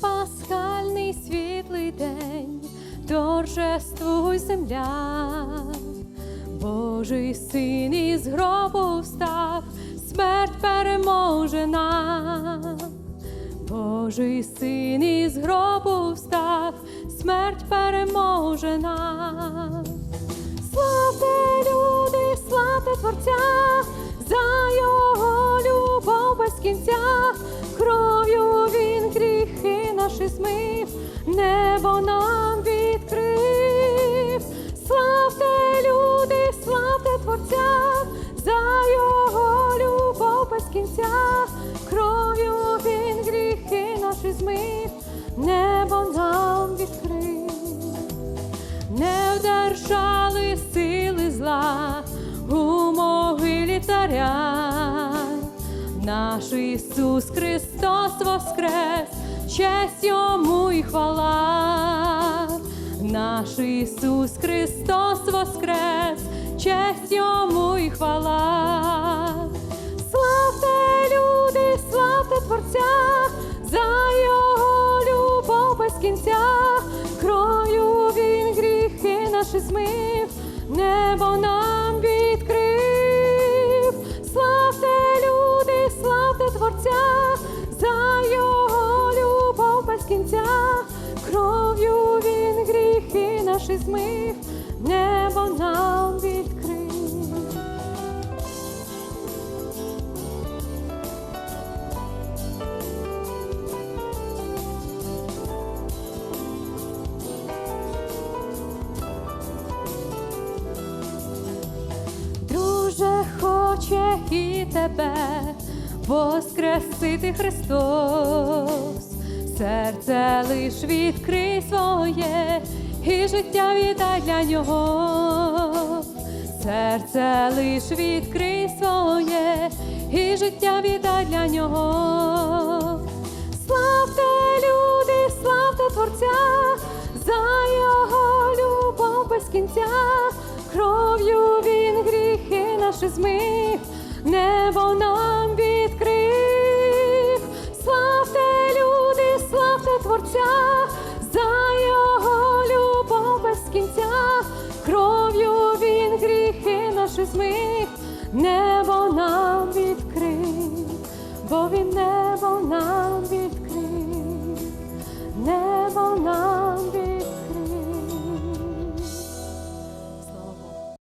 пасхальний світлий день, торжествуй земля, Божий син із гробу встав, смерть переможена. Божий син із гробу встав, смерть переможена. Славте люди, славте Творця, за його любов без кінця, наші змив, небо нам відкрив. Славте люди, славте Творця, за його любов без кінця, кров'ю він гріхи наші змив, небо нам відкрив не вдержали сили зла у могилі царя. Наш Ісус Христос воскрес, честь йому і хвала. Наш Ісус Христос воскрес, честь йому і хвала. Славте люди, славте Творця, за його любов без кінця, кров'ю він гріхи наші змив, небо нам гріхи наші змив, небо нам відкрив. Друже, хоче і тебе воскресити Христос, серце лиш відкрий своє і життя віддай для нього, серце лиш відкрий своє і життя віддай для нього. Славте люди, славте Творця, за його любов без кінця, кров'ю він гріхи наші змив, небо нам гріхи наші небо нам